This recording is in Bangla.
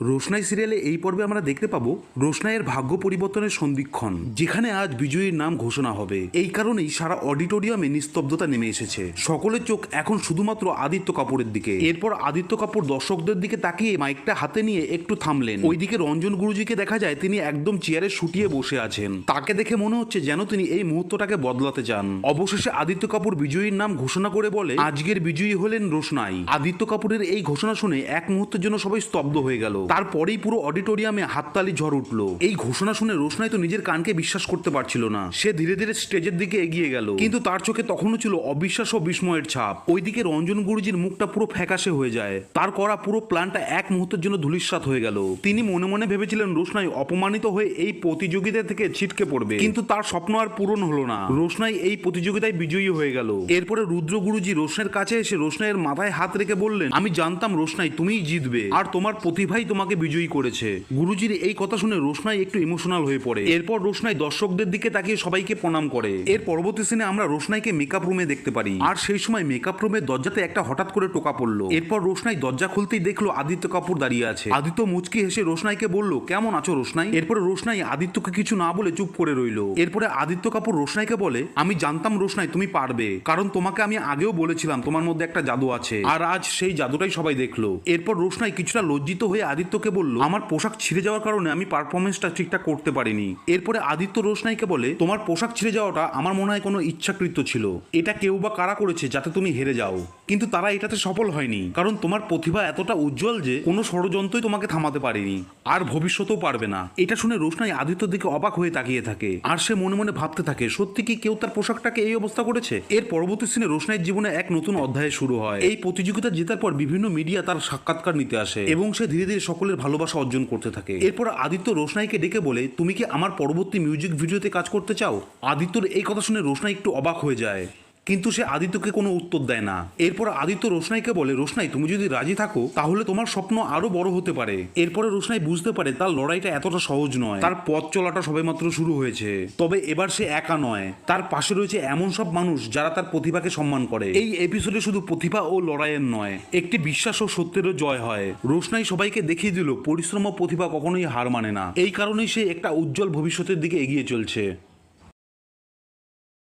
রোশনাই সিরিয়ালে এই পর্বে আমরা দেখতে পাবো রোশনাইয়ের ভাগ্য পরিবর্তনের সন্ধিক্ষণ, যেখানে আজ বিজয়ীর নাম ঘোষণা হবে। এই কারণেই সারা অডিটোরিয়ামে নিস্তব্ধতা নেমে এসেছে। সকলের চোখ এখন শুধুমাত্র আদিত্য কাপুরের দিকে। এরপর আদিত্য কাপুর দর্শকদের দিকে তাকিয়ে মাইকটা হাতে নিয়ে একটু থামলেন। ওইদিকে রঞ্জন গুরুজিকে দেখা যায় তিনি একদম চেয়ারে শুটিয়ে বসে আছেন। তাকে দেখে মনে হচ্ছে যেন তিনি এই মুহূর্তটাকে বদলাতে চান। অবশেষে আদিত্য কাপুর বিজয়ীর নাম ঘোষণা করে বলে, আজকের বিজয়ী হলেন রোশনাই। আদিত্য কাপুরের এই ঘোষণা শুনে এক মুহূর্তের জন্য সবাই স্তব্ধ হয়ে গেল। তারপরেই পুরো অডিটোরিয়ামে হাততালি ঝড় উঠল। এই ঘোষণা শুনে রোশনাই তো নিজের কানকে বিশ্বাস করতে পারছিল না। সে ধীরে ধীরে স্টেজের দিকে এগিয়ে গেল। কিন্তু তার চোখে তখনও ছিল অবিশ্বাস ও বিস্ময়ের ছাপ। ওইদিকে রঞ্জন গুরুজির মুখটা পুরো ফ্যাকাশে হয়ে যায়। তার করা পুরো প্ল্যানটা এক মুহূর্তের জন্য ধূলিসাৎ হয়ে গেল। তিনি মনে মনে ভেবেছিলেন রোশনাই অপমানিত হয়ে এই প্রতিযোগিতা থেকে ছিটকে পড়বে। কিন্তু তার স্বপ্ন আর পূরণ হলো না। রোশনাই এই প্রতিযোগিতায় বিজয়ী হয়ে গেল। এরপরে রুদ্র গুরুজি রোশনের কাছে এসে রোশনাইয়ের মাথায় হাত রেখে বললেন, আমি জানতাম রোশনাই তুমিই জিতবে। আর তোমার প্রতিভাই তোমাকে বিজয়ী করেছে। গুরুজির এই কথা শুনে রোশনাই একটু ইমোশনাল হয়ে পড়ে। এরপর রোশনাই দর্শকদের দিকে তাকিয়ে সবাইকে প্রণাম করে। এর পরবর্তী সিনে আমরা রোশনাইকে মেকআপ রুমে দেখতে পারি। আর সেই সময় মেকআপ রুমের দরজাতে একটা হঠাৎ করে টোকা পড়ল। এরপর রোশনাই দরজা খুলতেই দেখল আদিত্য কাপুর দাঁড়িয়ে আছে। আদিত্য মুচকি হেসে রোশনাইকে বলল, কেমন আছো রোশনাই? এরপরে রোশনাই আদিত্যকে কিছু না বলে চুপ করে রইল। এরপরে আদিত্য কাপুর রোশনাইকে বলে, আমি জানতাম রোশনাই, তুমি পারবে। কারণ তোমাকে আমি আগেও বলেছিলাম, তোমার মধ্যে একটা জাদু আছে। আর আজ সেই জাদুটাই সবাই দেখল। এরপর রোশনাই কিছুটা লজ্জিত হয়ে আদিত্যকে বলল, আমার পোশাক ছিঁড়ে যাওয়ার কারণে আমি পারফরমেন্সটা ঠিকঠাক করতে পারিনি। এরপরে আদিত্য রোশনাইকে বলে, তোমার পোশাক ছিঁড়ে যাওয়াটা আমার মনে হয় কোনো ইচ্ছাকৃত ছিল। এটা কেউ বা কারা করেছে যাতে তুমি হেরে যাও? কিন্তু তারা এটাতে সফল হয়নি। কারণ তোমার প্রতিভা এতটা উজ্জ্বল যে কোনো ষড়যন্ত্রই তোমাকে থামাতে পারেনি। আর ভবিষ্যতেও পারবে না। এটা শুনে রোশনাই আদিত্যর দিকে অবাক হয়ে তাকিয়ে থাকে। আর সে মনে মনে ভাবতে থাকে, সত্যি কি কেউ তার পোশাকটাকে এই অবস্থা করেছে? এর পরবর্তী সিনে রোশনাইয়ের জীবনে এক নতুন অধ্যায় শুরু হয়। এই প্রতিযোগিতা জেতার পর বিভিন্ন মিডিয়া তার সাক্ষাৎকার নিতে আসে এবং সে ধীরে ধীরে সকলের ভালোবাসা অর্জন করতে থাকে। এরপর আদিত্য রোশনাইকে ডেকে বলে, তুমি কি আমার পরবর্তী মিউজিক ভিডিওতে কাজ করতে চাও? আদিত্যর এই কথা শুনে রোশনাই একটু অবাক হয়ে যায়। কিন্তু সে আদিত্যকে কোনো উত্তর দেয় না। এরপর আদিত্য রোশনাইকে বলে, রোশনাই, তুমি যদি রাজি থাকো, তাহলে তোমার স্বপ্ন আরও বড় হতে পারে। এরপরে রোশনাই বুঝতে পারে, তার লড়াইটা এতটা সহজ নয়। তার পথ চলাটা সবেমাত্র শুরু হয়েছে। তবে এবার সে একা নয়। তার পাশে রয়েছে এমন সব মানুষ যারা তার প্রতিভাকে সম্মান করে। এই এপিসোডে শুধু প্রতিভা ও লড়াইয়ের নয়, একটি বিশ্বাস ও সত্যেরও জয় হয়। রোশনাই সবাইকে দেখিয়ে দিল, পরিশ্রম ও প্রতিভা কখনোই হার মানে না। এই কারণেই সে একটা উজ্জ্বল ভবিষ্যতের দিকে এগিয়ে চলছে।